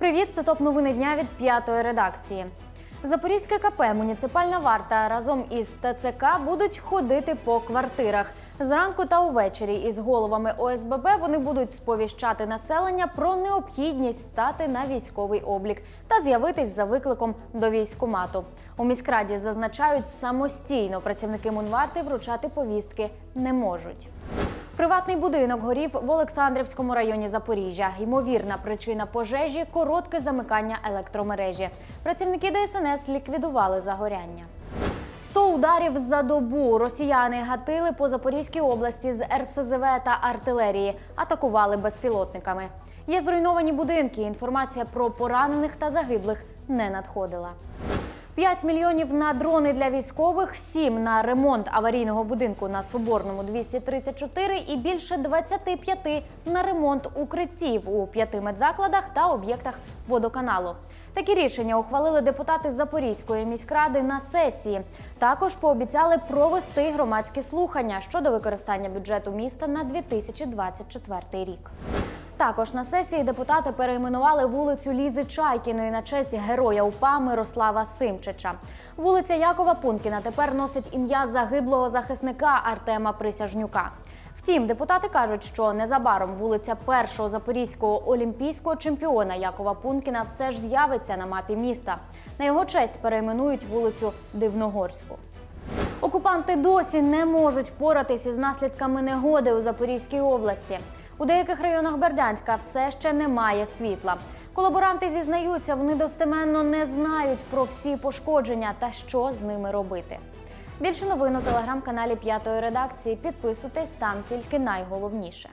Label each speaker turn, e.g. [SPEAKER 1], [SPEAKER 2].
[SPEAKER 1] Привіт, це топ новини дня від п'ятої редакції. Запорізьке КП муніципальна варта разом із ТЦК будуть ходити по квартирах. Зранку та увечері із головами ОСББ вони будуть сповіщати населення про необхідність стати на військовий облік та з'явитись за викликом до військкомату. У міськраді зазначають, самостійно працівники Мунварти вручати повістки не можуть. Приватний будинок горів в Олександрівському районі Запоріжжя. Ймовірна причина пожежі коротке замикання електромережі. Працівники ДСНС ліквідували загоряння. 100 ударів за добу росіяни гатили по Запорізькій області з РСЗВ та артилерії, атакували безпілотниками. Є зруйновані будинки. Інформація про поранених та загиблих не надходила. 5 мільйонів на дрони для військових, 7 на ремонт аварійного будинку на Соборному 234 і більше 25 на ремонт укриттів у п'яти медзакладах та об'єктах водоканалу. Такі рішення ухвалили депутати Запорізької міськради на сесії. Також пообіцяли провести громадські слухання щодо використання бюджету міста на 2024 рік. Також на сесії депутати перейменували вулицю Лізи Чайкіної на честь героя УПА Мирослава Симчича. Вулиця Якова Пункіна тепер носить ім'я загиблого захисника Артема Присяжнюка. Втім, депутати кажуть, що незабаром вулиця першого запорізького олімпійського чемпіона Якова Пункіна все ж з'явиться на мапі міста. На його честь перейменують вулицю Дивногорську. Окупанти досі не можуть впоратись із наслідками негоди у Запорізькій області. У деяких районах Бердянська все ще немає світла. Колаборанти зізнаються, вони достеменно не знають про всі пошкодження та що з ними робити. Більше новин у телеграм-каналі п'ятої редакції. Підписуйтесь там тільки найголовніше.